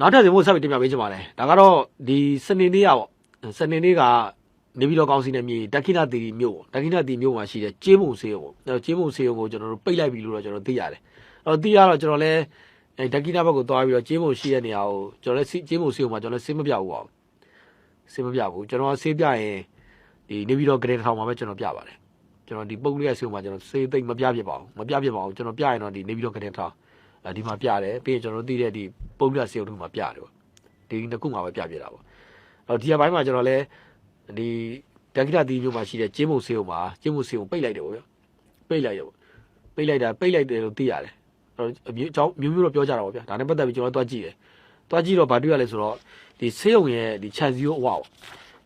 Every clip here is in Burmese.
နောက်ထပ်ဇင်ဖို့ဆက်ပြီးတင်ပြပေးချင်ပါတယ်ဒါကတော့ဒီစနေနေ့ကပေါ့စနေနေ့ကနေပြည်တော်ကောင်စီနယ်မြေဒက္ခိဏသီရီမြို့ပေါ့ဒက္ခိဏသီရီမြို့မှာရှိတဲ့ကျေးမုံဆေးရုံပေါ့အဲကျေးမုံဆေးရုံကိုကျွန်တော်တို့ပိတ်လိုက်ပြီလို့တော့ကျွန်တော်သိရတယ်အဲ့တော့သိရတော့ကျွန်တော်လည်းအဲဒက္ခိဏဘက်ကိုသွားပြီးတော့ကျေးမုံရှိတဲ့နေရာကိုကျွန်တော်လည်းကျေးမုံဆေးရုံမှာကျွန်တော်လည်းဆေးမပြဘူးပေါ့ဆေးမပြဘူးကျွန်တော်ဆေးပြရင်ဒီနေပြည်တော်ဂရေထောင်မှာပဲကျွန်တော်ပြပါတယ်ကျွန်တော်ဒီပုတ်ကလေးဆေးရုံမှာကျွန်တော်ဆေးသိမ့်မပြဖြစ်ပါဘူးမပြဖြစ်ပါဘူးကျွန်တော်ပြရင်တော့ဒီနေပြည်တော်ဂရေထောင် အဲဒီမှာပြတယ်ပြီးရင်ကျွန်တော်တို့သိတဲ့ဒီပုတ်ကလေးဆေးရုံတို့မှာပြတယ်ပေါ့ဒီနှစ်ခုမှာပဲပြပြတာပေါ့အဲ့တော့ဒီဘက်ပိုင်းမှာကျွန်တော်လည်းဒီတက္ကရာတီမျိုးမှာရှိတဲ့ကျင်းမုံဆေးုံမှာကျင်းမုံဆေးုံပိတ်လိုက်တယ်ဗောဗျပိတ်လိုက်တယ်ဗောပိတ်လိုက်တာပိတ်လိုက်တယ်လို့သိရတယ်အဲ့တော့အမျိုးအကြောင်းမျိုးမျိုးတော့ပြောကြတာဗောဗျဒါနဲ့ပတ်သက်ပြီးကျွန်တော်တွားကြည့်တယ်တွားကြည့်တော့ဗာတွေ့ရလဲဆိုတော့ဒီဆေးုံရဲ့ဒီခြံစည်းရိုးအဝပေါ့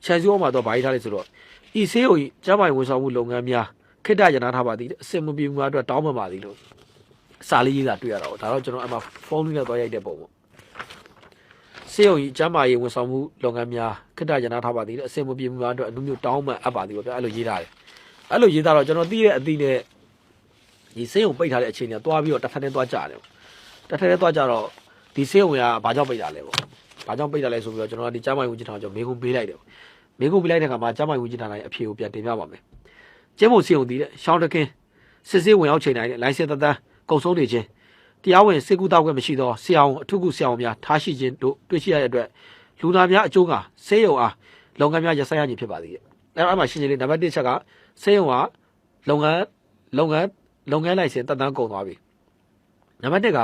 ခြံစည်းရိုးမှာတော့ဗာရေးထားလဲဆိုတော့ဤဆေးုံကြီးကျန်းမာရေးဝန်ဆောင်မှုလုပ်ငန်းများခိတ္တရနာထားပါသည်အစင်မပြေမှုအတွက်တောင်းပန်ပါသည်လို့ စာလေးရေးတာတွေ့ရတာဗောဒါတော့ကျွန်တော်အမှဖုန်းလေးနဲ့တွားရိုက်တဲ့ပုံပေါ့စေယုံကြီးကျမ်းမာရေးဝန်ဆောင်မှုလုပ်ငန်းများခိတ္တရနာထားပါသည်အစင်မပြေမှုများအတွက်အမှုမျိုးတောင်းမှအပ်ပါသည်ပေါ့ဗျာအဲ့လိုရေးထားတယ်အဲ့လိုရေးထားတော့ကျွန်တော်သိတဲ့အသည့်နဲ့ဒီစေယုံပိတ်ထားတဲ့အချိန်ကတွားပြီးတော့တစ်ထပ်နဲ့တွားကြတယ်တစ်ထပ်နဲ့တွားကြတော့ဒီစေယုံကဘာကြောင့်ပိတ်တာလဲပေါ့ဘာကြောင့်ပိတ်တာလဲဆိုပြီးတော့ကျွန်တော်ကဒီကျမ်းမာရေးဝန်ကြီးဌာနကကျွန်တော်မေးခွန်းပေးလိုက်တယ်မေးခွန်းပေးလိုက်တဲ့အခါမှာကျမ်းမာရေးဝန်ကြီးဌာနရဲ့အဖြေကိုပြန်တင်ပြပါမယ်ကျင်းဖို့စေယုံတည်တဲ့ရှောင်းတကင်းစစ်စေးဝင်ရောက်ချိန်တိုင်းတဲ့လိုင်စင်သက်သက် ကုံဆုံးနေခြင်းတရားဝင်စေကူတောက်ခွင့်မရှိသောဆရာဝန်အထုကုဆရာဝန်များထားရှိခြင်းတို့တွေ့ရှိရတဲ့အတွက်လူနာများအကျိုးကဆေးရုံအားလုပ်ငန်းများရဆိုင်ရခြင်းဖြစ်ပါသည်။အဲအဲ့မှာရှင်းရှင်းလေးနံပါတ်1ချက်ကဆေးရုံကလုပ်ငန်းလုပ်ငန်းလုပ်ငန်းလိုက်စဉ်တက်တန်းကုန်သွားပြီ။နံပါတ်2က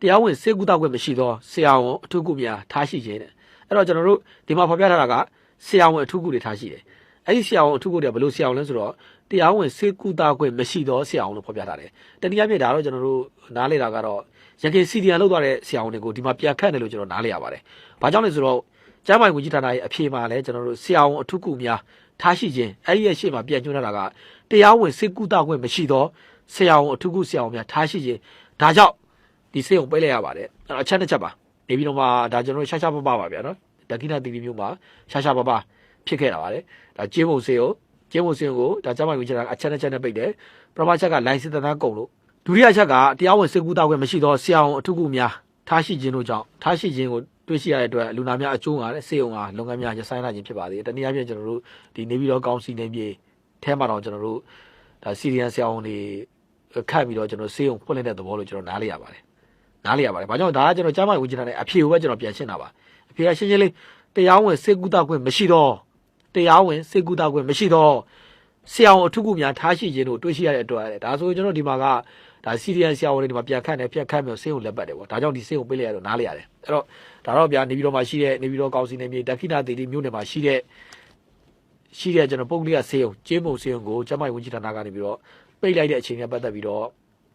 တရားဝင်စေကူတောက်ခွင့်မရှိသောဆရာဝန်အထုကုများထားရှိခြင်းတဲ့။အဲ့တော့ကျွန်တော်တို့ဒီမှာဖော်ပြထားတာကဆရာဝန်အထုကုတွေထားရှိတယ်။အဲ့ဒီဆရာဝန်အထုကုတွေကဘယ်လိုဆရာဝန်လဲဆိုတော့ တရားဝင်စေကူတောက်ခွင့်မရှိသောဆရာဝန်လို့ဖော်ပြထားတယ်။တနည်းအားဖြင့်ဒါတော့ကျွန်တော်တို့နားလေတာကတော့ရခိုင်စီဒီအန်လောက်သွားတဲ့ဆရာဝန်တွေကိုဒီမှာပြန်ခန့်တယ်လို့ကျွန်တော်နားလေရပါတယ်။ဘာကြောင့်လဲဆိုတော့ကျမ်းမာရေးဝန်ကြီးဌာနရဲ့အဖြေမှာလည်းကျွန်တော်တို့ဆရာဝန်အထုကုများထားရှိခြင်းအဲ့ဒီရဲ့ရှေ့မှာပြန်ညွှန်းထားတာကတရားဝင်စေကူတာခွင့်မရှိသောဆရာဝန်အထုကုဆရာဝန်များထားရှိခြင်းဒါကြောင့်ဒီစေုံပိတ်လိုက်ရပါတယ်။အဲ့တော့အချက်တစ်ချက်ပါနေပြီးတော့မှဒါကျွန်တော်တို့ရှာရှာပပပါဗျာနော်။ဒက္ခိဏတီတီမျိုးမှာရှာရှာပပဖြစ်ခဲ့တာပါလေ။ဒါကျင်းဖို့စေုံကျ င်းဖို့စေုံကိုဒါကျမ်းမာရေးဝန်ကြီးဌာနအချက်တစ်ချက်နဲ့ပိတ်တယ်။ပထမချက်ကလိုင်စင်သက်သားကုန်လို့ဒုတိယချက်ကတရားဝင်စေကူတာခွင့်မရှိသောဆရာဝန်အထုကုများထားရှိခြင်းတို့ကြောင့်ထားရှိခြင်းကိုတွေ့ရှိရတဲ့အတွက်လူနာများအကျိုးငါတဲ့စေုံအားလုပ်ငန်းများရဆိုင်လာခြင်းဖြစ်ပါသေးတယ်။တနည်းအားဖြင့်ကျွန်တော်တို့ဒီနေပြည်တော်ကောင်စီနေပြည်ထဲမှာတော့ကျွန်တော်တို့ဒါစီရီယန်ဆရာဝန်တွေခတ်ပြီးတော့ကျွန်တော်စေုံဖွင့်လိုက်တဲ့သဘောလို့ကျွန်တော်နားလေရပါတယ်။နားလေရပါတယ်။ဘာကြောင့်ဒါကကျွန်တော်ကြားမဝင်ချင်တာနဲ့အဖြေကိုပဲကျွန်တော်ပြန်ရှင်းတာပါ။အဖြေကရှင်းရှင်းလေးတရားဝင်စေကူတာခွင့်မရှိတော့ တရားဝင်စေကူတာခွင့်မရှိတော့ဆရာဝန်အထုကုများထားရှိခြင်းတို့တွေ့ရှိရတဲ့အတွက်ဒါဆိုရင်ကျွန်တော်ဒီမှာကဒါစီရီယန်ဆရာဝန်တွေဒီမှာပြန်ခတ်တယ်ပြန်ခတ်မျိုးဆေးကိုလက်ပတ်တယ်ပေါ့ဒါကြောင့်ဒီဆေးကိုပေးလိုက်ရတော့နားလေရတယ်အဲ့တော့ဒါတော့ဗျာနေပြည်တော်မှာရှိတဲ့နေပြည်တော်ကောင်စီနယ်မြေတခိနာတီတီမြို့နယ်မှာရှိတဲ့ရှိတဲ့ကျွန်တော်ပုံကလေးကဆေးရုံကျင်းမုံဆေးရုံကိုကျမကြီးဝန်ကြီးဌာနကနေပြီးတော့ပိတ်လိုက်တဲ့အချိန်နဲ့ပတ်သက်ပြီးတော့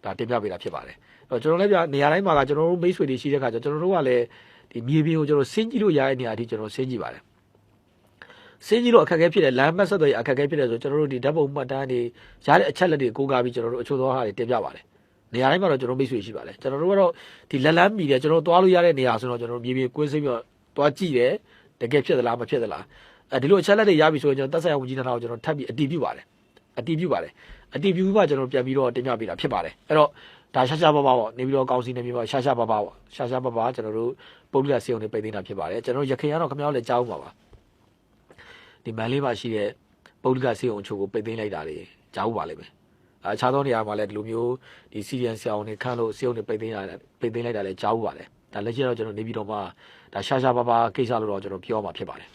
ဒါတင်ပြပေးတာဖြစ်ပါတယ်အဲ့တော့ကျွန်တော်လည်းဗျာနေရာတိုင်းမှာကကျွန်တော်တို့မိတ်ဆွေတွေရှိတဲ့ခါကျကျွန်တော်တို့ကလည်းဒီမြေပြင်ကိုကျွန်တော်ဆင်းကြည့်လို့ရတဲ့နေရာအထိကျွန်တော်ဆင်းကြည့်ပါတယ် စင်းကြီးလို့အခက်အခဲဖြစ်တယ်လမ်းမဆက်သွယ်ရေးအခက်အခဲဖြစ်တယ်ဆိုကျွန်တော်တို့ဒီဓာတ်ပုံမှတ်တမ်းတွေရတဲ့အချက်လက်တွေကိုကားပြီးကျွန်တော်တို့အချို့သောဟာတွေတင်ပြပါတယ်နေရာတိုင်းမှာတော့ကျွန်တော်မိတ်ဆွေရှိပါတယ်ကျွန်တော်တို့ကတော့ဒီလက်လန်းမီတယ်ကျွန်တော်တို့သွားလို့ရတဲ့နေရာဆိုတော့ကျွန်တော်တို့မြေပြင်ကွင်းစိမ့်ပြီးတော့သွားကြည့်တယ်တကယ်ဖြစ်သလားမဖြစ်သလားအဲဒီလိုအချက်လက်တွေရပြီဆိုရင်ကျွန်တော်တက်ဆိုင်ရာဝန်ကြီးဌာနကိုကျွန်တော်ထပ်ပြီးအတည်ပြုပါတယ်အတည်ပြုပါတယ်အတည်ပြုပြီးမှကျွန်တော်ပြန်ပြီးတော့တင်ပြပေးတာဖြစ်ပါတယ်အဲ့တော့ဒါရှာရှာပါပါပေါ့နေပြီးတော့ကောင်းစီနေပြီးတော့ရှာရှာပါပါပေါ့ရှာရှာပါပါကျွန်တော်တို့ပုဂ္ဂလိကစေုံတွေပိတ်သိမ်းတာဖြစ်ပါတယ်ကျွန်တော်တို့ရခိုင်ကတော့ခင်ဗျားတို့လည်းကြားဦးပါပါ ဒီမန်လေးမှာရှိတဲ့ပုဂ္ဂလိကစေုံအချို့ကိုပိတ်သိမ်းလိုက်တာတွေကြားဦးပါလိမ့်မယ်အခြားသောနေရာမှာလည်းဒီလိုမျိုးဒီစီရီယန်ဆရာဝန်တွေခန့်လို့စေုံတွေပိတ်သိမ်းလိုက်တာပိတ်သိမ်းလိုက်တာလည်းကြားဦးပါတယ်ဒါလက်ရှိတော့ကျွန်တော်နေပြီးတော့မှဒါရှာရှာပါပါကိစ္စလို့တော့ကျွန်တော်ပြောမှာဖြစ်ပါတယ်